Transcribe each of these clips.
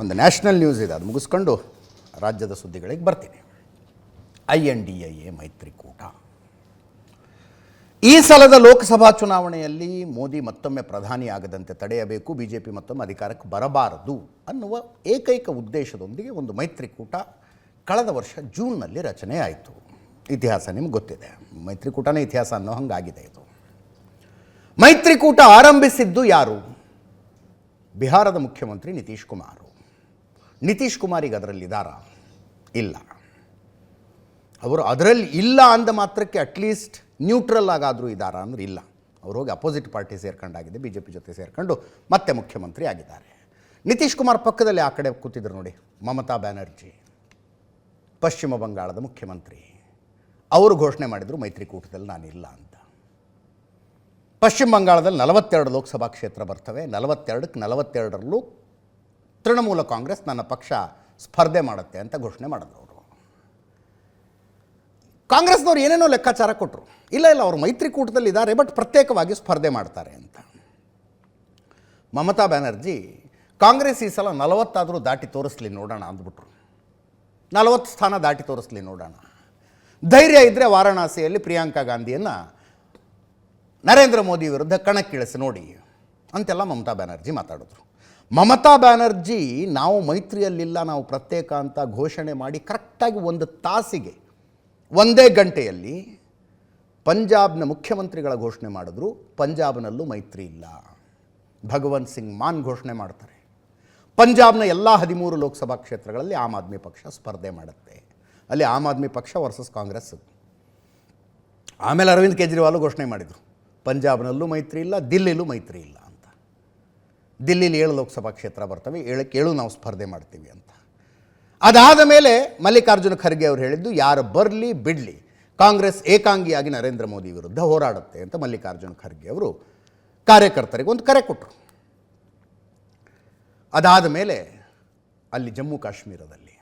ಒಂದು national news ಇದೆ, ಅದು ಮುಗಿಸ್ಕೊಂಡು ರಾಜ್ಯದ ಸುದ್ದಿಗಳಿಗೆ ಬರ್ತೀನಿ. I N D I A ಮೈತ್ರಿಕೂಟ. ಈ ಸಲದ ಲೋಕಸಭಾ ಚುನಾವಣೆಯಲ್ಲಿ ಮೋದಿ ಮತ್ತೊಮ್ಮೆ ಪ್ರಧಾನಿ ಆಗದಂತೆ ತಡೆಯಬೇಕು, ಬಿಜೆಪಿ ಮತ್ತೊಮ್ಮೆ ಅಧಿಕಾರಕ್ಕೆ ಬರಬಾರದು ಅನ್ನುವ ಏಕೈಕ ಉದ್ದೇಶದೊಂದಿಗೆ ಒಂದು ಮೈತ್ರಿಕೂಟ ಕಳೆದ ವರ್ಷ ಜೂನ್ನಲ್ಲಿ ರಚನೆ ಆಯಿತು. ಇತಿಹಾಸ ನಿಮ್ಗೆ ಗೊತ್ತಿದೆ. ಮೈತ್ರಿಕೂಟನೇ ಇತಿಹಾಸ ಅನ್ನೋ ಹಂಗಾಗಿದೆ ಇದು. ಮೈತ್ರಿಕೂಟ ಆರಂಭಿಸಿದ್ದು ಯಾರು? ಬಿಹಾರದ ಮುಖ್ಯಮಂತ್ರಿ ನಿತೀಶ್ ಕುಮಾರ್. ನಿತೀಶ್ ಕುಮಾರಿಗೆ ಅದರಲ್ಲಿದ್ದಾರಾ ಇಲ್ಲ. ಅವರು ಅದರಲ್ಲಿ ಇಲ್ಲ ಅಂದ ಮಾತ್ರಕ್ಕೆ ಅಟ್ಲೀಸ್ಟ್ ನ್ಯೂಟ್ರಲ್ ಆಗಾದರೂ ಇದ್ದಾರಾ ಅಂದ್ರೆ ಇಲ್ಲ. ಅವರು ಹೋಗಿ ಅಪೋಸಿಟ್ ಪಾರ್ಟಿ ಸೇರ್ಕೊಂಡಾಗಿದೆ ಬಿ ಜೆ ಪಿ ಜೊತೆ ಸೇರ್ಕೊಂಡು ಮತ್ತೆ ಮುಖ್ಯಮಂತ್ರಿ ಆಗಿದ್ದಾರೆ. ನಿತೀಶ್ ಕುಮಾರ್ ಪಕ್ಕದಲ್ಲಿ ಆ ಕಡೆ ಕೂತಿದ್ರು ನೋಡಿ, ಮಮತಾ ಬ್ಯಾನರ್ಜಿ, ಪಶ್ಚಿಮ ಬಂಗಾಳದ ಮುಖ್ಯಮಂತ್ರಿ. ಅವರು ಘೋಷಣೆ ಮಾಡಿದರು ಮೈತ್ರಿಕೂಟದಲ್ಲಿ ನಾನಿಲ್ಲ ಅಂತ. ಪಶ್ಚಿಮ ಬಂಗಾಳದಲ್ಲಿ ನಲವತ್ತೆರಡು ಲೋಕಸಭಾ ಕ್ಷೇತ್ರ ಬರ್ತವೆ, ನಲವತ್ತೆರಡಕ್ಕೆ ನಲವತ್ತೆರಡರಲ್ಲೂ ತೃಣಮೂಲ ಕಾಂಗ್ರೆಸ್ ನನ್ನ ಪಕ್ಷ ಸ್ಪರ್ಧೆ ಮಾಡುತ್ತೆ ಅಂತ ಘೋಷಣೆ ಮಾಡಿದ್ರು ಅವರು. ಕಾಂಗ್ರೆಸ್ನವ್ರು ಏನೇನೋ ಲೆಕ್ಕಾಚಾರ ಕೊಟ್ಟರು ಇಲ್ಲ ಇಲ್ಲ, ಅವರು ಮೈತ್ರಿಕೂಟದಲ್ಲಿ ಇದ್ದಾರೆ, ಬಟ್ ಪ್ರತ್ಯೇಕವಾಗಿ ಸ್ಪರ್ಧೆ ಮಾಡ್ತಾರೆ ಅಂತ. ಮಮತಾ ಬ್ಯಾನರ್ಜಿ, ಕಾಂಗ್ರೆಸ್ ಈ ಸಲ ನಲವತ್ತಾದರೂ ದಾಟಿ ತೋರಿಸ್ಲಿ ನೋಡೋಣ ಅಂದ್ಬಿಟ್ರು. ನಲವತ್ತು ಸ್ಥಾನ ದಾಟಿ ತೋರಿಸ್ಲಿ ನೋಡೋಣ. ಧೈರ್ಯ ಇದ್ದರೆ ವಾರಾಣಸಿಯಲ್ಲಿ ಪ್ರಿಯಾಂಕಾ ಗಾಂಧಿಯನ್ನು ನರೇಂದ್ರ ಮೋದಿ ವಿರುದ್ಧ ಕಣಕ್ಕಿಳಿಸಿ ನೋಡಿ ಅಂತೆಲ್ಲ ಮಮತಾ ಬ್ಯಾನರ್ಜಿ ಮಾತಾಡಿದ್ರು. ಮಮತಾ ಬ್ಯಾನರ್ಜಿ, ನಾವು ಮೈತ್ರಿಯಲ್ಲಿಲ್ಲ, ನಾವು ಪ್ರತ್ಯೇಕ ಅಂತ ಘೋಷಣೆ ಮಾಡಿ ಕರೆಕ್ಟಾಗಿ ಒಂದು ತಾಸಿಗೆ, ಒಂದೇ ಗಂಟೆಯಲ್ಲಿ ಪಂಜಾಬ್ನ ಮುಖ್ಯಮಂತ್ರಿಗಳ ಘೋಷಣೆ ಮಾಡಿದ್ರು, ಪಂಜಾಬ್ನಲ್ಲೂ ಮೈತ್ರಿ ಇಲ್ಲ. ಭಗವಂತ್ ಸಿಂಗ್ ಮಾನ್ ಘೋಷಣೆ ಮಾಡ್ತಾರೆ. ಪಂಜಾಬ್ನ ಎಲ್ಲ ಹದಿಮೂರು ಲೋಕಸಭಾ ಕ್ಷೇತ್ರಗಳಲ್ಲಿ ಆಮ್ ಆದ್ಮಿ ಪಕ್ಷ ಸ್ಪರ್ಧೆ ಮಾಡುತ್ತೆ. ಅಲ್ಲಿ ಆಮ್ ಆದ್ಮಿ ಪಕ್ಷ ವರ್ಸಸ್ ಕಾಂಗ್ರೆಸ್. ಆಮೇಲೆ ಅರವಿಂದ್ ಕೇಜ್ರಿವಾಲ್ ಘೋಷಣೆ ಮಾಡಿದರು, ಪಂಜಾಬ್ನಲ್ಲೂ ಮೈತ್ರಿ ಇಲ್ಲ, ದಿಲ್ಲಿಲೂ ಮೈತ್ರಿ ಇಲ್ಲ. ದಿಲ್ಲಿಲಿ ಏಳು ಲೋಕಸಭಾ ಕ್ಷೇತ್ರ ಬರ್ತವೆ, ಏಳಕ್ಕೆ ಏಳು ನಾವು ಸ್ಪರ್ಧೆ ಮಾಡ್ತೀವಿ ಅಂತ. ಅದಾದ ಮೇಲೆ ಮಲ್ಲಿಕಾರ್ಜುನ ಖರ್ಗೆ ಅವರು ಹೇಳಿದ್ದು, ಯಾರು ಬರಲಿ ಬಿಡಲಿ, ಕಾಂಗ್ರೆಸ್ ಏಕಾಂಗಿಯಾಗಿ ನರೇಂದ್ರ ಮೋದಿ ವಿರುದ್ಧ ಹೋರಾಡುತ್ತೆ ಅಂತ ಮಲ್ಲಿಕಾರ್ಜುನ ಖರ್ಗೆ ಅವರು ಕಾರ್ಯಕರ್ತರಿಗೆ ಒಂದು ಕರೆ ಕೊಟ್ಟರು ಅದಾದ ಮೇಲೆ ಅಲ್ಲಿ ಜಮ್ಮು ಕಾಶ್ಮೀರದಲ್ಲಿ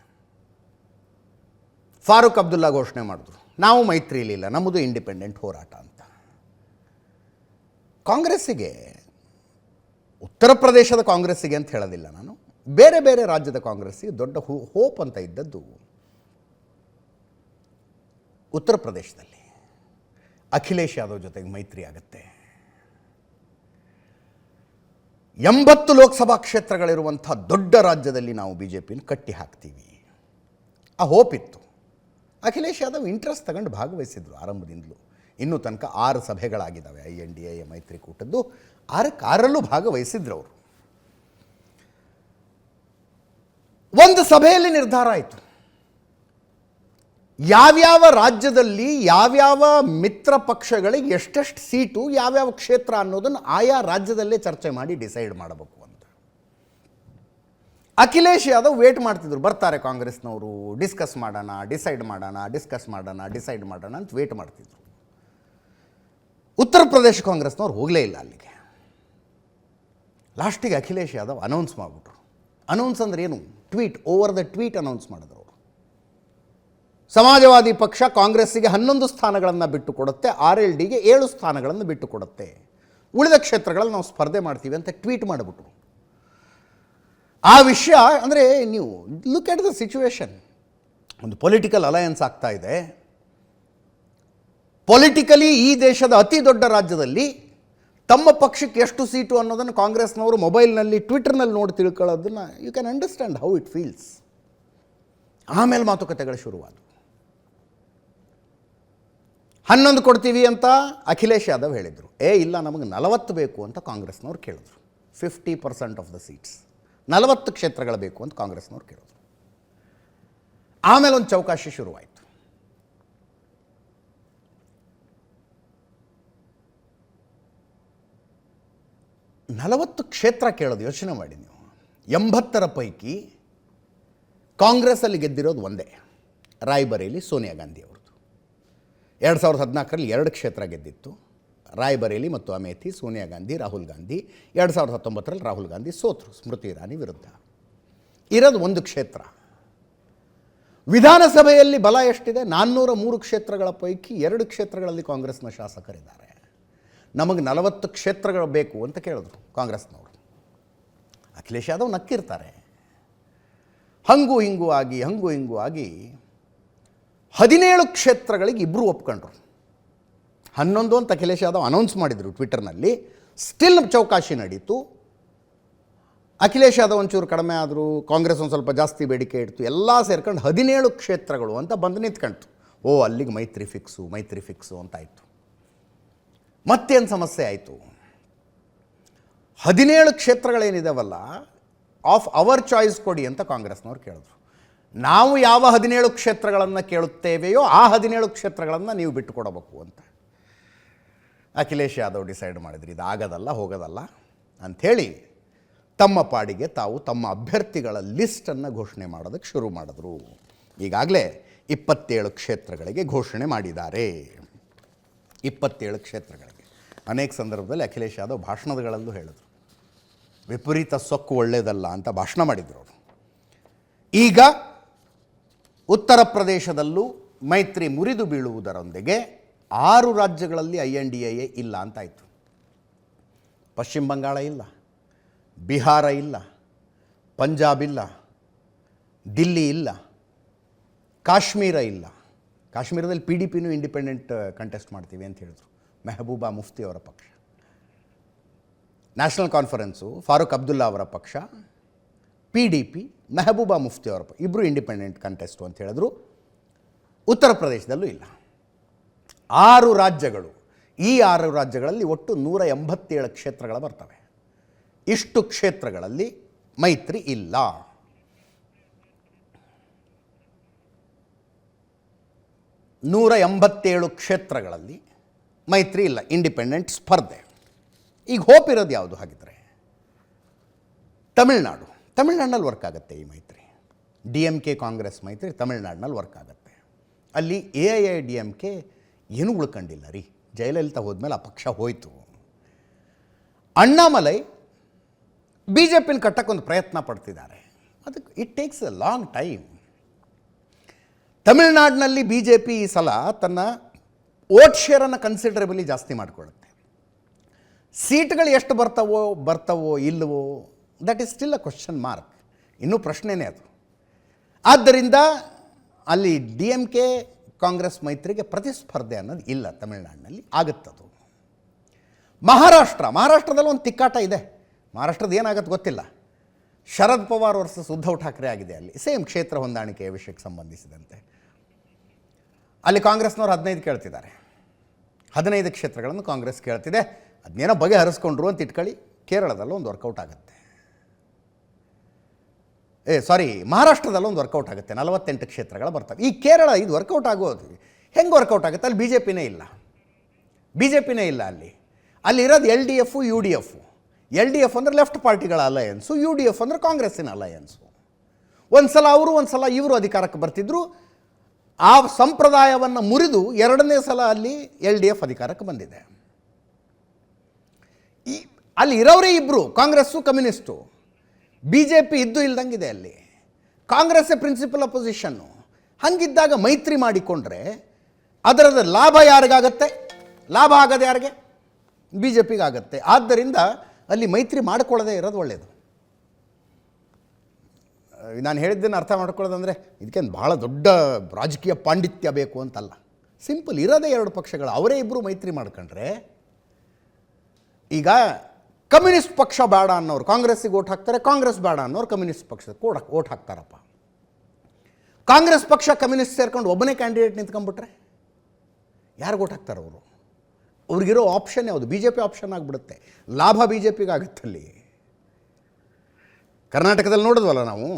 ಫಾರೂಕ್ ಅಬ್ದುಲ್ಲಾ ಘೋಷಣೆ ಮಾಡಿದ್ರು, ನಾವು ಮೈತ್ರಿಲಿಲ್ಲ, ನಮ್ಮದು ಇಂಡಿಪೆಂಡೆಂಟ್ ಹೋರಾಟ ಅಂತ. ಕಾಂಗ್ರೆಸ್ಸಿಗೆ ಉತ್ತರ ಪ್ರದೇಶದ ಕಾಂಗ್ರೆಸ್ಸಿಗೆ ಅಂತ ಹೇಳೋದಿಲ್ಲ ನಾನು. ಬೇರೆ ಬೇರೆ ರಾಜ್ಯದ ಕಾಂಗ್ರೆಸ್ಸಿಗೆ ದೊಡ್ಡ ಹೂ, ಹೋಪ್ ಅಂತ ಇದ್ದದ್ದು ಉತ್ತರ ಪ್ರದೇಶದಲ್ಲಿ. ಅಖಿಲೇಶ್ ಯಾದವ್ ಜೊತೆಗೆ ಮೈತ್ರಿ ಆಗುತ್ತೆ. ಎಂಬತ್ತು ಲೋಕಸಭಾ ಕ್ಷೇತ್ರಗಳಿರುವಂಥ ದೊಡ್ಡ ರಾಜ್ಯದಲ್ಲಿ ನಾವು ಬಿ ಜೆ ಪಿನ ಕಟ್ಟಿ ಹಾಕ್ತೀವಿ. ಆ ಹೋಪ್ ಇತ್ತು. ಅಖಿಲೇಶ್ ಯಾದವ್ ಇಂಟ್ರೆಸ್ಟ್ ತಗೊಂಡು ಭಾಗವಹಿಸಿದ್ರು ಆರಂಭದಿಂದಲೂ. ಇನ್ನೂ ತನಕ ಆರು ಸಭೆಗಳಾಗಿದ್ದಾವೆ, ಐ ಎನ್ ಡಿ ಎ ಮೈತ್ರಿಕೂಟದ್ದು. ಆರಕ್ಕೆ ಆರಲ್ಲೂ ಭಾಗವಹಿಸಿದ್ರು ಅವರು. ಒಂದು ಸಭೆಯಲ್ಲಿ ನಿರ್ಧಾರ ಆಯಿತು. ಯಾವ್ಯಾವ ರಾಜ್ಯದಲ್ಲಿ ಯಾವ್ಯಾವ ಮಿತ್ರ ಪಕ್ಷಗಳಿಗೆ ಎಷ್ಟೆಷ್ಟು ಸೀಟು, ಯಾವ್ಯಾವ ಕ್ಷೇತ್ರ ಅನ್ನೋದನ್ನು ಆಯಾ ರಾಜ್ಯದಲ್ಲೇ ಚರ್ಚೆ ಮಾಡಿ ಡಿಸೈಡ್ ಮಾಡಬೇಕು ಅಂತ. ಅಖಿಲೇಶ್ ಯಾದವ್ ವೇಟ್ ಮಾಡ್ತಿದ್ರು, ಬರ್ತಾರೆ ಕಾಂಗ್ರೆಸ್ನವರು, ಡಿಸ್ಕಸ್ ಮಾಡೋಣ, ಡಿಸೈಡ್ ಮಾಡೋಣ, ಡಿಸ್ಕಸ್ ಮಾಡೋಣ, ಡಿಸೈಡ್ ಮಾಡೋಣ ಅಂತ ವೇಟ್ ಮಾಡ್ತಿದ್ರು. ಉತ್ತರ ಪ್ರದೇಶ ಕಾಂಗ್ರೆಸ್ನವ್ರು ಹೋಗಲೇ ಇಲ್ಲ ಅಲ್ಲಿಗೆ. ಲಾಸ್ಟಿಗೆ ಅಖಿಲೇಶ್ ಯಾದವ್ ಅನೌನ್ಸ್ ಮಾಡಿಬಿಟ್ರು. ಅನೌನ್ಸ್ ಅಂದ್ರೆ ಏನು? Tweet over the tweet announce ಮಾಡಿದ್ರು ಅವರು. ಸಮಾಜವಾದಿ ಪಕ್ಷ ಕಾಂಗ್ರೆಸ್ಸಿಗೆ ಹನ್ನೊಂದು ಸ್ಥಾನಗಳನ್ನು ಬಿಟ್ಟು ಕೊಡುತ್ತೆ ಆರ್ ಎಲ್ ಡಿಗೆ ಏಳು ಸ್ಥಾನಗಳನ್ನು ಬಿಟ್ಟು ಕೊಡುತ್ತೆ ಉಳಿದ ಕ್ಷೇತ್ರಗಳಲ್ಲಿ ನಾವು ಸ್ಪರ್ಧೆ ಮಾಡ್ತೀವಿ ಅಂತ ಟ್ವೀಟ್ ಮಾಡಿಬಿಟ್ರು. ಆ ವಿಷಯ ಅಂದರೆ ನೀವು ಲುಕ್ ಎಟ್ ದ ಸಿಚುವೇಶನ್ ಒಂದು ಪೊಲಿಟಿಕಲ್ ಅಲಯನ್ಸ್ ಆಗ್ತಾ ಇದೆ. ಪೊಲಿಟಿಕಲಿ ಈ ದೇಶದ ಅತಿ ದೊಡ್ಡ ರಾಜ್ಯದಲ್ಲಿ ತಮ್ಮ ಪಕ್ಷಕ್ಕೆ ಎಷ್ಟು ಸೀಟು ಅನ್ನೋದನ್ನು ಕಾಂಗ್ರೆಸ್ನವರು ಮೊಬೈಲ್ನಲ್ಲಿ, ಟ್ವಿಟರ್ನಲ್ಲಿ ನೋಡಿ ತಿಳ್ಕೊಳ್ಳೋದನ್ನು you can understand how it feels ಆಮೇಲೆ ಮಾತುಕತೆಗಳು ಶುರುವಾದವು ಹನ್ನೊಂದು ಕೊಡ್ತೀವಿ ಅಂತ ಅಖಿಲೇಶ್ ಯಾದವ್ ಹೇಳಿದರು. ಏ, ಇಲ್ಲ, ನಮಗೆ ನಲವತ್ತು ಬೇಕು ಅಂತ ಕಾಂಗ್ರೆಸ್ನವ್ರು ಕೇಳಿದ್ರು. Fifty percent of the seats ನಲವತ್ತು ಕ್ಷೇತ್ರಗಳು ಬೇಕು ಅಂತ ಕಾಂಗ್ರೆಸ್ನವ್ರು ಕೇಳಿದ್ರು. ಆಮೇಲೆ ಒಂದು ಚೌಕಾಶಿ ಶುರುವಾಯಿತು. ನಲವತ್ತು ಕ್ಷೇತ್ರ ಕೇಳೋದು, ಯೋಚನೆ ಮಾಡಿ ನೀವು. ಎಂಬತ್ತರ ಪೈಕಿ ಕಾಂಗ್ರೆಸ್ಸಲ್ಲಿ ಗೆದ್ದಿರೋದು ಒಂದೇ, ರಾಯ್ಬರೇಲಿ ಸೋನಿಯಾ ಗಾಂಧಿ ಅವ್ರದ್ದು. ಎರಡು ಸಾವಿರದ ಹದಿನಾಲ್ಕರಲ್ಲಿ ಎರಡು ಕ್ಷೇತ್ರ ಗೆದ್ದಿತ್ತು, ರಾಯ್ಬರೇಲಿ ಮತ್ತು ಅಮೇಥಿ, ಸೋನಿಯಾ ಗಾಂಧಿ, ರಾಹುಲ್ ಗಾಂಧಿ. ಎರಡು ಸಾವಿರದ ಹತ್ತೊಂಬತ್ತರಲ್ಲಿ ರಾಹುಲ್ ಗಾಂಧಿ ಸೋತರು, ಸ್ಮೃತಿ ಇರಾನಿ ವಿರುದ್ಧ. ಇರೋದು ಒಂದು ಕ್ಷೇತ್ರ. ವಿಧಾನಸಭೆಯಲ್ಲಿ ಬಲ ಎಷ್ಟಿದೆ? ನಾನ್ನೂರ ಮೂರು ಕ್ಷೇತ್ರಗಳ ಪೈಕಿ ಎರಡು ಕ್ಷೇತ್ರಗಳಲ್ಲಿ ಕಾಂಗ್ರೆಸ್ನ ಶಾಸಕರಿದ್ದಾರೆ. ನಮಗೆ ನಲವತ್ತು ಕ್ಷೇತ್ರಗಳು ಬೇಕು ಅಂತ ಕೇಳಿದ್ರು ಕಾಂಗ್ರೆಸ್ನವರು. ಅಖಿಲೇಶ್ ಯಾದವ್ ನಕ್ಕಿರ್ತಾರೆ. ಹಂಗು ಹಿಂಗು ಆಗಿ, ಹಂಗು ಹಿಂಗು ಆಗಿ ಹದಿನೇಳು ಕ್ಷೇತ್ರಗಳಿಗೆ ಇಬ್ಬರು ಒಪ್ಕೊಂಡ್ರು. ಹನ್ನೊಂದು ಅಂತ ಅಖಿಲೇಶ್ ಯಾದವ್ ಅನೌನ್ಸ್ ಮಾಡಿದರು ಟ್ವಿಟರ್ನಲ್ಲಿ ಸ್ಟಿಲ್ ಚೌಕಾಶಿ ನಡೀತು. ಅಖಿಲೇಶ್ ಯಾದವ್ ಒಂಚೂರು ಕಡಿಮೆ ಆದರೂ ಕಾಂಗ್ರೆಸ್ ಒಂದು ಸ್ವಲ್ಪ ಜಾಸ್ತಿ ಬೇಡಿಕೆ ಇಡ್ತು. ಎಲ್ಲ ಸೇರ್ಕೊಂಡು ಹದಿನೇಳು ಕ್ಷೇತ್ರಗಳು ಅಂತ ಬಂದು ನಿಂತ್ಕೊಂಡ್ತು ಓ, ಅಲ್ಲಿಗೆ ಮೈತ್ರಿ ಫಿಕ್ಸು ಮೈತ್ರಿ ಫಿಕ್ಸು ಅಂತ ಆಯಿತು ಮತ್ತೇನು ಸಮಸ್ಯೆ ಆಯಿತು? ಹದಿನೇಳು ಕ್ಷೇತ್ರಗಳೇನಿದಾವಲ್ಲ ಆಫ್ ಅವರ್ ಚಾಯ್ಸ್ ಕೊಡಿ ಅಂತ ಕಾಂಗ್ರೆಸ್ನವ್ರು ಕೇಳಿದ್ರು. ನಾವು ಯಾವ ಹದಿನೇಳು ಕ್ಷೇತ್ರಗಳನ್ನು ಕೇಳುತ್ತೇವೆಯೋ ಆ ಹದಿನೇಳು ಕ್ಷೇತ್ರಗಳನ್ನು ನೀವು ಬಿಟ್ಟುಕೊಡಬೇಕು ಅಂತ. ಅಖಿಲೇಶ್ ಯಾದವ್ ಡಿಸೈಡ್ ಮಾಡಿದ್ರಿ ಇದು ಆಗೋದಲ್ಲ ಹೋಗೋದಲ್ಲ ಅಂಥೇಳಿ ತಮ್ಮ ಪಾಡಿಗೆ ತಾವು ತಮ್ಮ ಅಭ್ಯರ್ಥಿಗಳ ಲಿಸ್ಟನ್ನು ಘೋಷಣೆ ಮಾಡೋದಕ್ಕೆ ಶುರು ಮಾಡಿದ್ರು. ಈಗಾಗಲೇ ಇಪ್ಪತ್ತೇಳು ಕ್ಷೇತ್ರಗಳಿಗೆ ಘೋಷಣೆ ಮಾಡಿದ್ದಾರೆ. ಇಪ್ಪತ್ತೇಳು ಕ್ಷೇತ್ರಗಳಿಗೆ. ಅನೇಕ ಸಂದರ್ಭದಲ್ಲಿ ಅಖಿಲೇಶ್ ಯಾದವ್ ಭಾಷಣಗಳಲ್ಲೂ ಹೇಳಿದರು. ವಿಪರೀತ ಸೊಕ್ಕು ಒಳ್ಳೆಯದಲ್ಲ ಅಂತ ಭಾಷಣ ಮಾಡಿದರು ಅವರು. ಈಗ ಉತ್ತರ ಪ್ರದೇಶದಲ್ಲೂ ಮೈತ್ರಿ ಮುರಿದು ಬೀಳುವುದರೊಂದಿಗೆ ಆರು ರಾಜ್ಯಗಳಲ್ಲಿ ಐ ಎನ್ ಡಿ ಎ ಇಲ್ಲ ಅಂತಾಯಿತು ಪಶ್ಚಿಮ ಬಂಗಾಳ ಇಲ್ಲ, ಬಿಹಾರ ಇಲ್ಲ, ಪಂಜಾಬ್ ಇಲ್ಲ, ದಿಲ್ಲಿ ಇಲ್ಲ, ಕಾಶ್ಮೀರ ಇಲ್ಲ. ಕಾಶ್ಮೀರದಲ್ಲಿ ಪಿ ಡಿ ಪಿನೂ ಇಂಡಿಪೆಂಡೆಂಟ್ ಕಂಟೆಸ್ಟ್ ಮಾಡ್ತೀವಿ ಅಂತ ಹೇಳಿದ್ರು. ಮೆಹಬೂಬಾ ಮುಫ್ತಿ ಅವರ ಪಕ್ಷ. ನ್ಯಾಷನಲ್ ಕಾನ್ಫರೆನ್ಸು ಫಾರೂಕ್ ಅಬ್ದುಲ್ಲಾ ಅವರ ಪಕ್ಷ, P D P Mehbooba Mufti ಅವರ ಪಕ್ಷ ಇಬ್ಬರು ಇಂಡಿಪೆಂಡೆಂಟ್ ಕಂಟೆಸ್ಟು ಅಂತ ಹೇಳಿದ್ರು. ಉತ್ತರ ಪ್ರದೇಶದಲ್ಲೂ ಇಲ್ಲ. ಆರು ರಾಜ್ಯಗಳು, ಈ ಆರು ರಾಜ್ಯಗಳಲ್ಲಿ ಒಟ್ಟು ನೂರ ಎಂಬತ್ತೇಳು ಕ್ಷೇತ್ರಗಳು ಬರ್ತವೆ. ಇಷ್ಟು ಕ್ಷೇತ್ರಗಳಲ್ಲಿ ಮೈತ್ರಿ ಇಲ್ಲ. ನೂರ ಎಂಬತ್ತೇಳು ಕ್ಷೇತ್ರಗಳಲ್ಲಿ ಮೈತ್ರಿ ಇಲ್ಲ ಇಂಡಿಪೆಂಡೆಂಟ್ ಸ್ಪರ್ಧೆ. ಈಗ ಹೋಪ್ ಇರೋದು ಯಾವುದು ಹಾಗಿದ್ರೆ? ತಮಿಳ್ನಾಡು. ತಮಿಳ್ನಾಡಿನಲ್ಲಿ ವರ್ಕ್ ಆಗುತ್ತೆ ಈ ಮೈತ್ರಿ. ಡಿ ಎಂ ಕೆ ಕಾಂಗ್ರೆಸ್ ಮೈತ್ರಿ ತಮಿಳ್ನಾಡಿನಲ್ಲಿ ವರ್ಕ್ ಆಗುತ್ತೆ. ಅಲ್ಲಿ A I I D M K ಏನೂ ಉಳ್ಕೊಂಡಿಲ್ಲ ರೀ. ಜಯಲಲಿತಾ ಹೋದ್ಮೇಲೆ ಆ ಪಕ್ಷ ಹೋಯಿತು. ಅಣ್ಣಾಮಲೈ ಬಿ ಜೆ ಪಿನ ಕಟ್ಟಕ್ಕೊಂದು ಪ್ರಯತ್ನ ಪಡ್ತಿದ್ದಾರೆ. ಅದಕ್ಕೆ it takes a long time ತಮಿಳ್ನಾಡಿನಲ್ಲಿ B J P ಈ ಸಲ ತನ್ನ ಓಟ್ ಶೇರನ್ನು ಕನ್ಸಿಡರೇಬಲಿ ಜಾಸ್ತಿ ಮಾಡಿಕೊಳ್ಳುತ್ತೆ. ಸೀಟ್ಗಳು ಎಷ್ಟು ಬರ್ತವೋ ಬರ್ತವೋ ಇಲ್ಲವೋ that is still a question mark ಇನ್ನೂ ಪ್ರಶ್ನೆನೇ ಅದು. ಆದ್ದರಿಂದ ಅಲ್ಲಿ ಡಿ ಎಂ ಕೆ ಕಾಂಗ್ರೆಸ್ ಮೈತ್ರಿಗೆ ಪ್ರತಿಸ್ಪರ್ಧೆ ಅನ್ನೋದು ಇಲ್ಲ ತಮಿಳ್ನಾಡಿನಲ್ಲಿ ಆಗುತ್ತದು ಮಹಾರಾಷ್ಟ್ರ, ಮಹಾರಾಷ್ಟ್ರದಲ್ಲಿ ಒಂದು ತಿಕ್ಕಾಟ ಇದೆ. ಮಹಾರಾಷ್ಟ್ರದ ಏನಾಗತ್ತೆ ಗೊತ್ತಿಲ್ಲ. ಶರದ್ ಪವಾರ್ ವರ್ಸಸ್ ಉದ್ಧವ್ ಠಾಕ್ರೆ ಆಗಿದೆ ಅಲ್ಲಿ. ಸೇಮ್ ಕ್ಷೇತ್ರ ಹೊಂದಾಣಿಕೆಯ ವಿಷಯಕ್ಕೆ ಸಂಬಂಧಿಸಿದಂತೆ. ಅಲ್ಲಿ ಕಾಂಗ್ರೆಸ್ನವ್ರು ಹದಿನೈದು ಕೇಳ್ತಿದ್ದಾರೆ. ಹದಿನೈದು ಕ್ಷೇತ್ರಗಳನ್ನು ಕಾಂಗ್ರೆಸ್ ಕೇಳ್ತಿದೆ. ಅದನ್ನೇನೋ ಬಗೆಹರಿಸ್ಕೊಂಡ್ರು ಅಂತ ಇಟ್ಕೊಳ್ಳಿ, ಕೇರಳದಲ್ಲೂ ಒಂದು ವರ್ಕೌಟ್ ಆಗುತ್ತೆ. ಏ ಸಾರಿ ಮಹಾರಾಷ್ಟ್ರದಲ್ಲೂ ಒಂದು ವರ್ಕೌಟ್ ಆಗುತ್ತೆ, ನಲವತ್ತೆಂಟು ಕ್ಷೇತ್ರಗಳು ಬರ್ತವೆ. ಈ ಕೇರಳ ಇದು ವರ್ಕೌಟ್ ಆಗೋದು. ಹೆಂಗೆ ವರ್ಕೌಟ್ ಆಗುತ್ತೆ? ಅಲ್ಲಿ ಬಿ ಜೆ ಪಿನೇ ಇಲ್ಲ. ಬಿ ಜೆ ಪಿನೇ ಇಲ್ಲ ಅಲ್ಲಿ. ಅಲ್ಲಿರೋದು L D F, U D F. L D F ಅಂದರೆ ಲೆಫ್ಟ್ ಪಾರ್ಟಿಗಳ ಅಲಯನ್ಸು ಯು ಡಿ ಎಫ್ ಅಂದರೆ ಕಾಂಗ್ರೆಸ್ಸಿನ ಅಲಯನ್ಸು ಒಂದು ಸಲ ಅವರು ಒಂದು ಸಲ ಇವರು ಅಧಿಕಾರಕ್ಕೆ ಬರ್ತಿದ್ರು ಆ ಸಂಪ್ರದಾಯವನ್ನು ಮುರಿದು ಎರಡನೇ ಸಲ ಅಲ್ಲಿ ಎಲ್ ಡಿ ಎಫ್ ಅಧಿಕಾರಕ್ಕೆ ಬಂದಿದೆ. ಈ ಅಲ್ಲಿ ಇರೋರೇ ಇಬ್ಬರು Congress, communist. B J P ಇದ್ದು ಇಲ್ದಂಗಿದೆ ಅಲ್ಲಿ. ಕಾಂಗ್ರೆಸ್ಸೇ ಪ್ರಿನ್ಸಿಪಲ್ ಅಪೊಸಿಷನ್ನು. ಹಂಗಿದ್ದಾಗ ಮೈತ್ರಿ ಮಾಡಿಕೊಂಡ್ರೆ ಅದರದ ಲಾಭ ಯಾರಿಗಾಗತ್ತೆ? ಲಾಭ ಆಗೋದು ಯಾರಿಗೆ? ಬಿ ಜೆ ಪಿಗಾಗತ್ತೆ ಆದ್ದರಿಂದ ಅಲ್ಲಿ ಮೈತ್ರಿ ಮಾಡಿಕೊಳ್ಳದೇ ಇರೋದು ಒಳ್ಳೆಯದು ನಾನು ಹೇಳಿದ್ದನ್ನು ಅರ್ಥ ಮಾಡ್ಕೊಳ್ಳೋದಂದರೆ ಇದಕ್ಕೇನು ಭಾಳ ದೊಡ್ಡ ರಾಜಕೀಯ ಪಾಂಡಿತ್ಯ ಬೇಕು ಅಂತಲ್ಲ. ಸಿಂಪಲ್ ಇರೋದೇ ಎರಡು ಪಕ್ಷಗಳು, ಅವರೇ ಇಬ್ಬರು ಮೈತ್ರಿ ಮಾಡ್ಕೊಂಡ್ರೆ ಈಗ ಕಮ್ಯುನಿಸ್ಟ್ ಪಕ್ಷ ಬೇಡ ಅನ್ನೋರು ಕಾಂಗ್ರೆಸ್ಸಿಗೆ ಓಟ್ ಹಾಕ್ತಾರೆ, ಕಾಂಗ್ರೆಸ್ ಬೇಡ ಅನ್ನೋರು ಕಮ್ಯುನಿಸ್ಟ್ ಪಕ್ಷಕ್ಕೆ ಓಟ್ ಓಟ್ ಹಾಕ್ತಾರಪ್ಪ. ಕಾಂಗ್ರೆಸ್ ಪಕ್ಷ ಕಮ್ಯುನಿಸ್ಟ್ ಸೇರ್ಕೊಂಡು ಒಬ್ಬನೇ ಕ್ಯಾಂಡಿಡೇಟ್ ನಿಂತ್ಕೊಂಡ್ಬಿಟ್ರೆ ಯಾರು ಓಟ್ ಹಾಕ್ತಾರೆ ಅವರು? ಅವ್ರಿಗಿರೋ ಆಪ್ಷನ್ ಯಾವುದು? ಬಿ ಜೆ ಪಿ ಆಪ್ಷನ್ ಆಗಿಬಿಡುತ್ತೆ. ಲಾಭ ಬಿ ಜೆ ಪಿಗೆ ಆಗುತ್ತಲ್ಲಿ ಕರ್ನಾಟಕದಲ್ಲಿ ನೋಡಿದ್ವಲ್ಲ ನಾವು?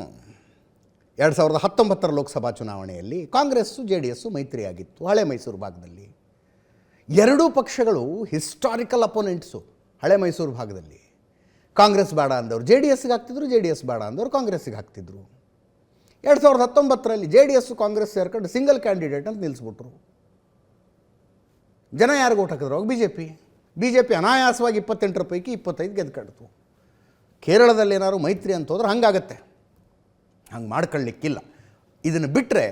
ಎರಡು ಸಾವಿರದ ಹತ್ತೊಂಬತ್ತರ ಲೋಕಸಭಾ ಚುನಾವಣೆಯಲ್ಲಿ ಕಾಂಗ್ರೆಸ್ಸು ಜೆ ಡಿ ಎಸ್ಸು ಮೈತ್ರಿಯಾಗಿತ್ತು ಹಳೆ ಮೈಸೂರು ಭಾಗದಲ್ಲಿ. ಎರಡೂ ಪಕ್ಷಗಳು ಹಿಸ್ಟಾರಿಕಲ್ ಅಪೋನೆಂಟ್ಸು ಹಳೆ ಮೈಸೂರು ಭಾಗದಲ್ಲಿ. ಕಾಂಗ್ರೆಸ್ ಬೇಡ ಅಂದವರು ಜೆ ಡಿ ಎಸ್ಗೆ ಹಾಕ್ತಿದ್ರು ಜೆ ಡಿ ಎಸ್ ಬೇಡ ಅಂದವರು ಕಾಂಗ್ರೆಸ್ಸಿಗೆ ಹಾಕ್ತಿದ್ರು. ಎರಡು ಸಾವಿರದ ಹತ್ತೊಂಬತ್ತರಲ್ಲಿ ಜೆ ಡಿ ಎಸ್ಸು ಕಾಂಗ್ರೆಸ್ ಸೇರ್ಕೊಂಡು ಸಿಂಗಲ್ ಕ್ಯಾಂಡಿಡೇಟ್ ಅಂತ ನಿಲ್ಲಿಸ್ಬಿಟ್ರು ಜನ ಯಾರಿಗೆ ಓಟ್ ಹಾಕಿದ್ರು? ಅವಾಗ B J P B J P ಅನಾಯಾಸವಾಗಿ ಇಪ್ಪತ್ತೆಂಟರ ಪೈಕಿ ಇಪ್ಪತ್ತೈದು ಗೆದ್ಕೊಳ್ತು ಕೇರಳದಲ್ಲಿ ಏನಾದ್ರು ಮೈತ್ರಿ ಅಂತ ಹೋದ್ರೆ ಹಂಗಾಗತ್ತೆ. ಹಂಗೆ ಮಾಡ್ಕೊಳ್ಳಿಕ್ಕಿಲ್ಲ. ಇದನ್ನು ಬಿಟ್ಟರೆ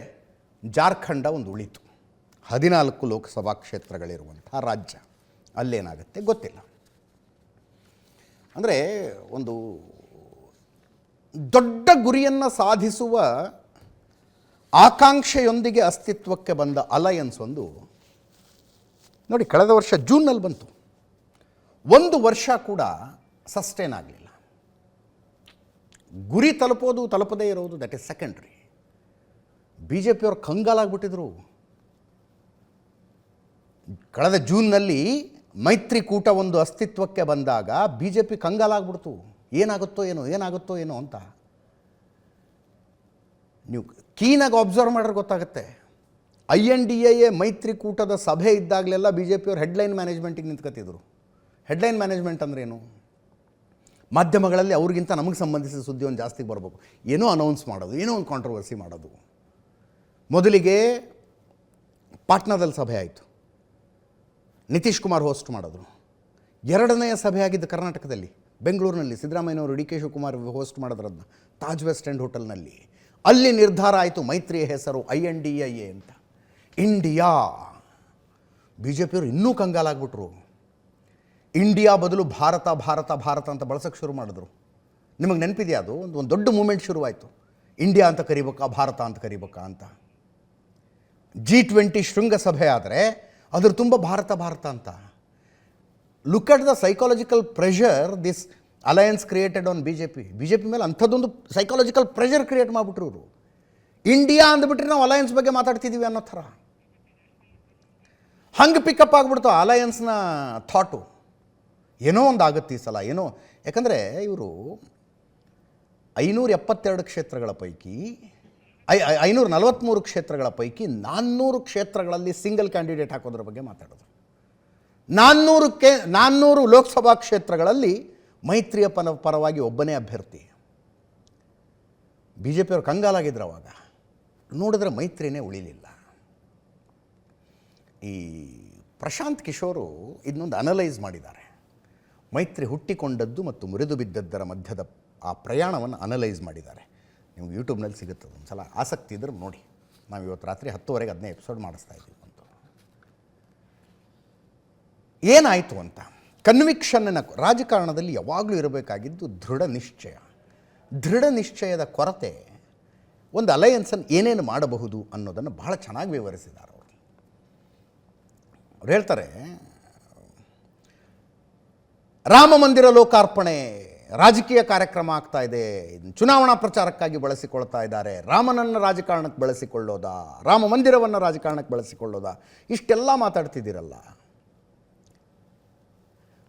ಜಾರ್ಖಂಡ ಒಂದು ಉಳಿತು. ಹದಿನಾಲ್ಕು ಲೋಕಸಭಾ ಕ್ಷೇತ್ರಗಳಿರುವಂಥ ರಾಜ್ಯ. ಅಲ್ಲೇನಾಗುತ್ತೆ ಗೊತ್ತಿಲ್ಲ. ಅಂದರೆ ಒಂದು ದೊಡ್ಡ ಗುರಿಯನ್ನು ಸಾಧಿಸುವ ಆಕಾಂಕ್ಷೆಯೊಂದಿಗೆ ಅಸ್ತಿತ್ವಕ್ಕೆ ಬಂದ ಅಲಯನ್ಸ್ ಒಂದು ನೋಡಿ, ಕಳೆದ ವರ್ಷ ಜೂನ್ನಲ್ಲಿ ಬಂತು. ಒಂದು ವರ್ಷ ಕೂಡ ಸಸ್ಟೇನ್ ಆಗಲಿಲ್ಲ. ಗುರಿ ತಲುಪೋದು ತಲುಪದೇ ಇರೋದು that is secondary B J ಪಿಯವ್ರು ಕಂಗಾಲಾಗ್ಬಿಟ್ಟಿದ್ರು. ಕಳೆದ ಜೂನ್ನಲ್ಲಿ ಮೈತ್ರಿಕೂಟ ಒಂದು ಅಸ್ತಿತ್ವಕ್ಕೆ ಬಂದಾಗ ಬಿ ಜೆ ಪಿ ಕಂಗಾಲಾಗ್ಬಿಡ್ತು. ಏನಾಗುತ್ತೋ ಏನೋ ಏನಾಗುತ್ತೋ ಏನೋ ಅಂತ. ನೀವು ಕೀನಾಗಿ ಅಬ್ಸರ್ವ್ ಮಾಡಿದ್ರೆ ಗೊತ್ತಾಗುತ್ತೆ. ಐ ಎನ್ ಡಿ ಎ ಮೈತ್ರಿಕೂಟದ ಸಭೆ ಇದ್ದಾಗಲೆಲ್ಲ ಬಿ ಜೆ ಪಿಯವ್ರು ಹೆಡ್ಲೈನ್ ಮ್ಯಾನೇಜ್ಮೆಂಟಿಗೆ ನಿಂತ್ಕೊತಿದ್ರು ಹೆಡ್ಲೈನ್ ಮ್ಯಾನೇಜ್ಮೆಂಟ್ ಅಂದ್ರೇನು ಮಾಧ್ಯಮಗಳಲ್ಲಿ ಅವ್ರಿಗಿಂತ ನಮಗೆ ಸಂಬಂಧಿಸಿದ ಸುದ್ದಿ ಒಂದು ಜಾಸ್ತಿ ಬರಬೇಕು. ಏನೋ ಅನೌನ್ಸ್ ಮಾಡೋದು, ಏನೋ ಒಂದು ಕಾಂಟ್ರವರ್ಸಿ ಮಾಡೋದು. ಮೊದಲಿಗೆ ಪಾಟ್ನಾದಲ್ಲಿ ಸಭೆ ಆಯಿತು. ನಿತೀಶ್ ಕುಮಾರ್ ಹೋಸ್ಟ್ ಮಾಡಿದ್ರು. ಎರಡನೆಯ ಸಭೆ ಆಗಿದ್ದು ಕರ್ನಾಟಕದಲ್ಲಿ, ಬೆಂಗಳೂರಿನಲ್ಲಿ. ಸಿದ್ದರಾಮಯ್ಯನವರು ಡಿ ಕೆ ಶಿವಕುಮಾರ್ ಹೋಸ್ಟ್ ಮಾಡಿದ್ರದನ್ನ ತಾಜ್ ವೆಸ್ಟ್ ಎಂಡ್ ಹೋಟೆಲ್ನಲ್ಲಿ. ಅಲ್ಲಿ ನಿರ್ಧಾರ ಆಯಿತು, ಮೈತ್ರಿಯ ಹೆಸರು I N D I A ಅಂತ. ಇಂಡಿಯಾ. ಬಿ ಜೆ ಪಿಯವರು ಇನ್ನೂ ಕಂಗಾಲಾಗ್ಬಿಟ್ರು. ಇಂಡಿಯಾ ಬದಲು ಭಾರತ ಭಾರತ ಭಾರತ ಅಂತ ಬಳಸೋಕ್ಕೆ ಶುರು ಮಾಡಿದ್ರು. ನಿಮಗೆ ನೆನಪಿದೆಯಾ ಅದು? ಒಂದು ಒಂದು ದೊಡ್ಡ ಮೂಮೆಂಟ್ ಶುರುವಾಯಿತು. ಇಂಡಿಯಾ ಅಂತ ಕರಿಬೇಕಾ, ಭಾರತ ಅಂತ ಕರಿಬೇಕಾ ಅಂತ. ಜಿ ಟ್ವೆಂಟಿ ಶೃಂಗಸಭೆ ಆದರೆ ಅದ್ರ ತುಂಬ ಭಾರತ ಭಾರತ ಅಂತ. Look at the psychological pressure this alliance created on B J P B J P ಮೇಲೆ ಅಂಥದ್ದೊಂದು ಸೈಕಾಲಜಿಕಲ್ ಪ್ರೆಷರ್ ಕ್ರಿಯೇಟ್ ಮಾಡಿಬಿಟ್ರು ಇವರು. ಇಂಡಿಯಾ ಅಂದ್ಬಿಟ್ರೆ ನಾವು ಅಲಯನ್ಸ್ ಬಗ್ಗೆ ಮಾತಾಡ್ತಿದ್ದೀವಿ ಅನ್ನೋ ಥರ. ಹಂಗೆ ಪಿಕಪ್ ಆಗಿಬಿಡ್ತು ಅಲಯನ್ಸ್ನ ಥಾಟು ಏನೋ ಒಂದು ಆಗುತ್ತೆ ಈ ಸಲ, ಏನೋ. ಯಾಕಂದರೆ ಇವರು ಐನೂರ ಎಪ್ಪತ್ತೆರಡು ಕ್ಷೇತ್ರಗಳ ಪೈಕಿ, ಐ ಐನೂರ ನಲವತ್ತ್ಮೂರು ಕ್ಷೇತ್ರಗಳ ಪೈಕಿ ನಾನ್ನೂರು ಕ್ಷೇತ್ರಗಳಲ್ಲಿ ಸಿಂಗಲ್ ಕ್ಯಾಂಡಿಡೇಟ್ ಹಾಕೋದ್ರ ಬಗ್ಗೆ ಮಾತಾಡೋದು. ನಾನ್ನೂರು ಕೆ, ನಾನ್ನೂರು ಲೋಕಸಭಾ ಕ್ಷೇತ್ರಗಳಲ್ಲಿ ಮೈತ್ರಿಯ ಪನ, ಪರವಾಗಿ ಒಬ್ಬನೇ ಅಭ್ಯರ್ಥಿ. ಬಿ ಜೆ ಪಿಯವರು ಕಂಗಾಲಾಗಿದ್ರು ಅವಾಗ. ನೋಡಿದ್ರೆ ಮೈತ್ರಿನೇ ಉಳಿಲಿಲ್ಲ. ಈ ಪ್ರಶಾಂತ್ ಕಿಶೋರು ಇದನ್ನೊಂದು ಅನಲೈಸ್ ಮಾಡಿದ್ದಾರೆ. ಮೈತ್ರಿ ಹುಟ್ಟಿಕೊಂಡದ್ದು ಮತ್ತು ಮುರಿದು ಬಿದ್ದದ್ದರ ಮಧ್ಯದ ಆ ಪ್ರಯಾಣವನ್ನು ಅನಲೈಸ್ ಮಾಡಿದ್ದಾರೆ. ನಿಮ್ಗೆ ಯೂಟ್ಯೂಬ್ನಲ್ಲಿ ಸಿಗುತ್ತೆ ಒಂದು ಸಲ ಆಸಕ್ತಿ ಇದ್ರೆ ನೋಡಿ. ನಾವು ಇವತ್ತು ರಾತ್ರಿ ಹತ್ತುವರೆಗೆ ಅದನ್ನೇ ಎಪಿಸೋಡ್ ಮಾಡಿಸ್ತಾ ಇದ್ದೀವಿ ಅಂತ. ಏನಾಯಿತು ಅಂತ? ಕನ್ವಿಕ್ಷನ್ನ ರಾಜಕಾರಣದಲ್ಲಿ ಯಾವಾಗಲೂ ಇರಬೇಕಾಗಿದ್ದು ದೃಢ ನಿಶ್ಚಯ. ದೃಢ ನಿಶ್ಚಯದ ಕೊರತೆ ಒಂದು ಅಲಯನ್ಸನ್ನು ಏನೇನು ಮಾಡಬಹುದು ಅನ್ನೋದನ್ನು ಬಹಳ ಚೆನ್ನಾಗಿ ವಿವರಿಸಿದ್ದಾರೆ ಅವರು. ಅವ್ರು ಹೇಳ್ತಾರೆ ರಾಮ ಮಂದಿರ ಲೋಕಾರ್ಪಣೆ ರಾಜಕೀಯ ಕಾರ್ಯಕ್ರಮ ಆಗ್ತಾ ಇದೆ. ಚುನಾವಣಾ ಪ್ರಚಾರಕ್ಕಾಗಿ ಬಳಸಿಕೊಳ್ತಾ ಇದ್ದಾರೆ. ರಾಮನನ್ನು ರಾಜಕಾರಣಕ್ಕೆ ಬಳಸಿಕೊಳ್ಳೋದಾ? ರಾಮ ಮಂದಿರವನ್ನು ರಾಜಕಾರಣಕ್ಕೆ ಬಳಸಿಕೊಳ್ಳೋದಾ? ಇಷ್ಟೆಲ್ಲ ಮಾತಾಡ್ತಿದ್ದೀರಲ್ಲ.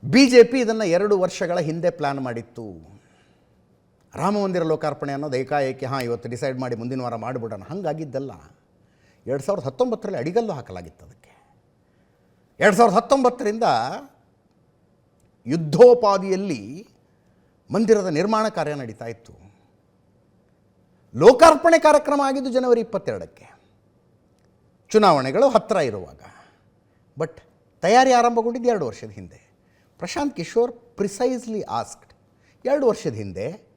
ಬಿ ಜೆ ಪಿ ಇದನ್ನು ಎರಡು ವರ್ಷಗಳ ಹಿಂದೆ ಪ್ಲ್ಯಾನ್ ಮಾಡಿತ್ತು. ರಾಮ ಮಂದಿರ ಲೋಕಾರ್ಪಣೆ ಅನ್ನೋದು ಏಕಾಏಕಿ, ಹಾಂ, ಇವತ್ತು ಡಿಸೈಡ್ ಮಾಡಿ ಮುಂದಿನ ವಾರ ಮಾಡಿಬಿಡೋಣ. ಹಾಗಾಗಿದ್ದಲ್ಲ. ಎರಡು ಸಾವಿರದ ಹತ್ತೊಂಬತ್ತರಲ್ಲಿ ಅಡಿಗಲ್ಲು ಹಾಕಲಾಗಿತ್ತು ಅದಕ್ಕೆ. ಎರಡು ಸಾವಿರದ ಹತ್ತೊಂಬತ್ತರಿಂದ ಯುದ್ಧೋಪಾದಿಯಲ್ಲಿ ಮಂದಿರದ ನಿರ್ಮಾಣ ಕಾರ್ಯ ನಡೀತಾ ಇತ್ತು. ಲೋಕಾರ್ಪಣೆ ಕಾರ್ಯಕ್ರಮ ಆಗಿದ್ದು ಜನವರಿ ಇಪ್ಪತ್ತೆರಡಕ್ಕೆ. ಚುನಾವಣೆಗಳು ಹತ್ತಿರ ಇರುವಾಗ. ಬಟ್ ತಯಾರಿ ಆರಂಭಗೊಂಡಿದ್ದು ಎರಡು ವರ್ಷದ ಹಿಂದೆ. Prashant Kishor precisely asked. ಎರಡು ವರ್ಷದ ಹಿಂದೆ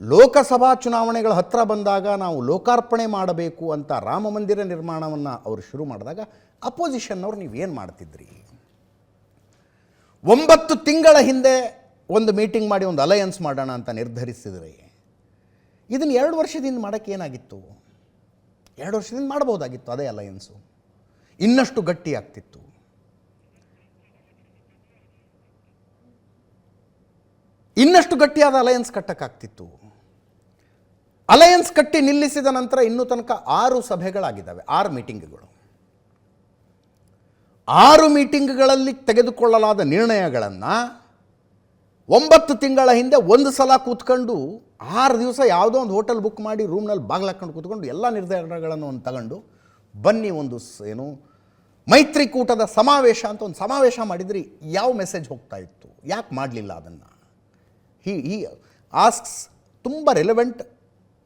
ಲೋಕಸಭಾ ಚುನಾವಣೆಗಳ ಹತ್ತಿರ ಬಂದಾಗ ನಾವು ಲೋಕಾರ್ಪಣೆ ಮಾಡಬೇಕು ಅಂತ ರಾಮ ಮಂದಿರ ನಿರ್ಮಾಣವನ್ನು ಅವರು ಶುರು ಮಾಡಿದಾಗ ಅಪೋಸಿಷನ್ನವ್ರು ನೀವೇನು ಮಾಡ್ತಿದ್ರಿ? ಒಂಬತ್ತು ತಿಂಗಳ ಹಿಂದೆ ಒಂದು ಮೀಟಿಂಗ್ ಮಾಡಿ ಒಂದು ಅಲಯನ್ಸ್ ಮಾಡೋಣ ಅಂತ ನಿರ್ಧರಿಸಿದ್ರಿ, ಇದನ್ನು ಎರಡು ವರ್ಷದಿಂದ ಮಾಡೋಕ್ಕೆ ಏನಾಗಿತ್ತು? ಎರಡು ವರ್ಷದಿಂದ ಮಾಡ್ಬೋದಾಗಿತ್ತು ಅದೇ ಅಲಯನ್ಸು. ಇನ್ನಷ್ಟು ಗಟ್ಟಿ ಆಗ್ತಿತ್ತು. ಇನ್ನಷ್ಟು ಗಟ್ಟಿಯಾದ ಅಲಯನ್ಸ್ ಕಟ್ಟಕ್ಕಾಗ್ತಿತ್ತು. ಅಲಯನ್ಸ್ ಕಟ್ಟಿ ನಿಲ್ಲಿಸಿದ ನಂತರ ಇನ್ನೂ ತನಕ ಆರು ಸಭೆಗಳಾಗಿದ್ದಾವೆ, ಆರು ಮೀಟಿಂಗ್ಗಳು. ಆರು ಮೀಟಿಂಗ್ಗಳಲ್ಲಿ ತೆಗೆದುಕೊಳ್ಳಲಾದ ನಿರ್ಣಯಗಳನ್ನು ಒಂಬತ್ತು ತಿಂಗಳ ಹಿಂದೆ ಒಂದು ಸಲ ಕೂತ್ಕೊಂಡು ಆರು ದಿವಸ ಯಾವುದೋ ಒಂದು ಹೋಟೆಲ್ ಬುಕ್ ಮಾಡಿ ರೂಮ್ನಲ್ಲಿ ಬಾಗಿಲು ಹಾಕ್ಕೊಂಡು ಕೂತ್ಕೊಂಡು ಎಲ್ಲ ನಿರ್ಧಾರಗಳನ್ನು ಒಂದು ತಗೊಂಡು ಬನ್ನಿ ಒಂದು ಏನು ಮೈತ್ರಿಕೂಟದ ಸಮಾವೇಶ ಅಂತ ಒಂದು ಸಮಾವೇಶ ಮಾಡಿದ್ರಿ, ಯಾವ ಮೆಸೇಜ್ ಹೋಗ್ತಾ ಇತ್ತು? ಯಾಕೆ ಮಾಡಲಿಲ್ಲ ಅದನ್ನು? ಹೀ ಈ ಆಸ್ಕ್ಸ್ ತುಂಬ ರೆಲೆವೆಂಟ್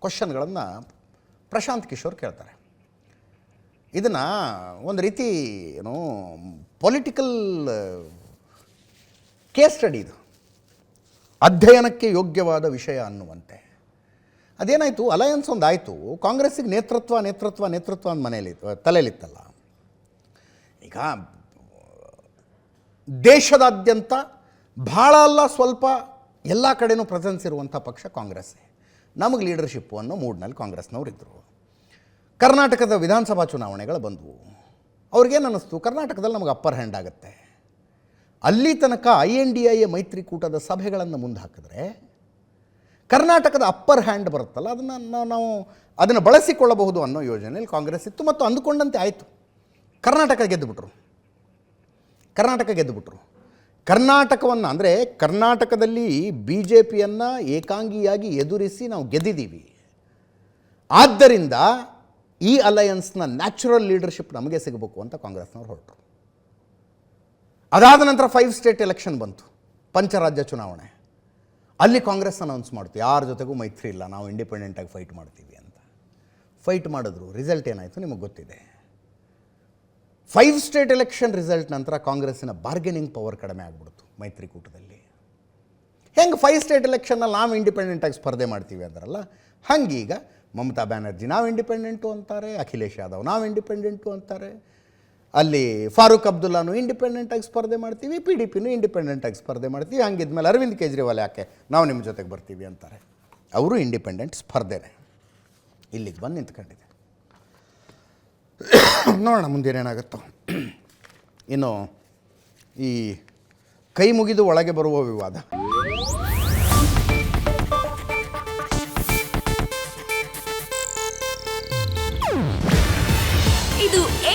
ಕ್ವಶನ್ಗಳನ್ನು ಪ್ರಶಾಂತ್ ಕಿಶೋರ್ ಕೇಳ್ತಾರೆ. ಇದನ್ನು ಒಂದು ರೀತಿ ಏನು ಪೊಲಿಟಿಕಲ್ ಕೇಸ್ ಸ್ಟಡಿ ಇದು. ಅಧ್ಯಯನಕ್ಕೆ ಯೋಗ್ಯವಾದ ವಿಷಯ ಅನ್ನುವಂತೆ. ಅದೇನಾಯಿತು ಅಲಯನ್ಸ್ ಒಂದು ಆಯಿತು ಕಾಂಗ್ರೆಸ್ಸಿಗೆ ನೇತೃತ್ವ ನೇತೃತ್ವ ನೇತೃತ್ವ ಅಂತ ಮನೆಯಲ್ಲಿ ತಲೆಯಲ್ಲಿತ್ತಲ್ಲ. ಈಗ, ದೇಶದಾದ್ಯಂತ ಭಾಳ ಅಲ್ಲ, ಸ್ವಲ್ಪ ಎಲ್ಲ ಕಡೆನೂ ಪ್ರೆಸೆನ್ಸ್ ಇರುವಂಥ ಪಕ್ಷ ಕಾಂಗ್ರೆಸ್ಸೇ. ನಮಗೆ ಲೀಡರ್ಶಿಪ್ಪು ಅನ್ನೋ ಮೂಡ್ನಲ್ಲಿ ಕಾಂಗ್ರೆಸ್ನವ್ರು ಇದ್ದರು ಕರ್ನಾಟಕದ ವಿಧಾನಸಭಾ ಚುನಾವಣೆಗಳು ಬಂದವು. ಅವ್ರಿಗೇನು ಅನ್ನಿಸ್ತು? ಕರ್ನಾಟಕದಲ್ಲಿ ನಮಗೆ ಅಪ್ಪರ್ ಹ್ಯಾಂಡ್ ಆಗುತ್ತೆ. ಅಲ್ಲಿ ತನಕ ಐ ಎನ್ ಡಿ ಐ ಮೈತ್ರಿಕೂಟದ ಸಭೆಗಳನ್ನು ಮುಂದೆ ಹಾಕಿದ್ರೆ ಕರ್ನಾಟಕದ ಅಪ್ಪರ್ ಹ್ಯಾಂಡ್ ಬರುತ್ತಲ್ಲ, ಅದನ್ನು ನಾವು ಅದನ್ನು ಬಳಸಿಕೊಳ್ಳಬಹುದು ಅನ್ನೋ ಯೋಜನೆಯಲ್ಲಿ ಕಾಂಗ್ರೆಸ್ ಇತ್ತು ಮತ್ತು ಅಂದುಕೊಂಡಂತೆ ಆಯಿತು. ಕರ್ನಾಟಕ ಗೆದ್ದುಬಿಟ್ರು ಕರ್ನಾಟಕ ಗೆದ್ದುಬಿಟ್ರು ಕರ್ನಾಟಕವನ್ನು ಅಂದರೆ ಕರ್ನಾಟಕದಲ್ಲಿ ಬಿ ಜೆ ಪಿಯನ್ನು ಏಕಾಂಗಿಯಾಗಿ ಎದುರಿಸಿ ನಾವು ಗೆದ್ದಿದ್ದೀವಿ. ಆದ್ದರಿಂದ ಈ ಅಲಯನ್ಸ್ನ ನ್ಯಾಚುರಲ್ ಲೀಡರ್ಶಿಪ್ ನಮಗೆ ಸಿಗಬೇಕು ಅಂತ ಕಾಂಗ್ರೆಸ್ನವ್ರು ಹೊರಟರು. ಅದಾದ ನಂತರ ಫೈವ್ ಸ್ಟೇಟ್ ಎಲೆಕ್ಷನ್ ಬಂತು, ಪಂಚರಾಜ್ಯ ಚುನಾವಣೆ. ಅಲ್ಲಿ ಕಾಂಗ್ರೆಸ್ ಅನೌನ್ಸ್ ಮಾಡ್ತು, ಯಾರ ಜೊತೆಗೂ ಮೈತ್ರಿ ಇಲ್ಲ, ನಾವು ಇಂಡಿಪೆಂಡೆಂಟಾಗಿ ಫೈಟ್ ಮಾಡ್ತೀವಿ ಅಂತ. ಫೈಟ್ ಮಾಡಿದ್ರು ರಿಸಲ್ಟ್ ಏನಾಯಿತು ನಿಮಗೆ ಗೊತ್ತಿದೆ? ಫೈವ್ ಸ್ಟೇಟ್ ಎಲೆಕ್ಷನ್ ರಿಸಲ್ಟ್ ನಂತರ ಕಾಂಗ್ರೆಸ್ಸಿನ ಬಾರ್ಗೆನಿಂಗ್ ಪವರ್ ಕಡಿಮೆ ಆಗಿಬಿಡ್ತು ಮೈತ್ರಿಕೂಟದಲ್ಲಿ ಹೆಂಗೆ ಫೈವ್ ಸ್ಟೇಟ್ ಎಲೆಕ್ಷನ್ನಲ್ಲಿ ನಾವು ಇಂಡಿಪೆಂಡೆಂಟಾಗಿ ಸ್ಪರ್ಧೆ ಮಾಡ್ತೀವಿ ಅಂದ್ರಲ್ಲ, ಹಂಗೀಗ ಮಮತಾ ಬ್ಯಾನರ್ಜಿ, ನಾವು ಇಂಡಿಪೆಂಡೆಂಟು ಅಂತಾರೆ, ಅಖಿಲೇಶ್ ಯಾದವ್ ನಾವು ಇಂಡಿಪೆಂಡೆಂಟು ಅಂತಾರೆ. ಅಲ್ಲಿ ಫಾರೂಕ್ ಅಬ್ದುಲ್ಲಾನು ಇಂಡಿಪೆಂಡೆಂಟಾಗಿ ಸ್ಪರ್ಧೆ ಮಾಡ್ತೀವಿ, ಪಿ ಡಿ ಪಿನೂ ಇಂಡಿಪೆಂಡೆಂಟಾಗಿ ಸ್ಪರ್ಧೆ ಮಾಡ್ತೀವಿ, ಹಂಗಿದ್ಮೇಲೆ ಅರವಿಂದ್ ಕೇಜ್ರಿವಾಲ್ ಯಾಕೆ ನಾವು ನಿಮ್ಮ ಜೊತೆಗೆ ಬರ್ತೀವಿ ಅಂತಾರೆ. ಅವರು ಇಂಡಿಪೆಂಡೆಂಟ್ ಸ್ಪರ್ಧೆನೇ. ಇಲ್ಲಿಗೆ ಬಂದು ನಿಂತ್ಕೊಂಡಿದೆ ನೋಡೋಣ ಮುಂದೇನೇನಾಗುತ್ತೋ. ಇನ್ನು ಈ ಕೈ ಮುಗಿದು ಒಳಗೆ ಬರುವ ವಿವಾದ.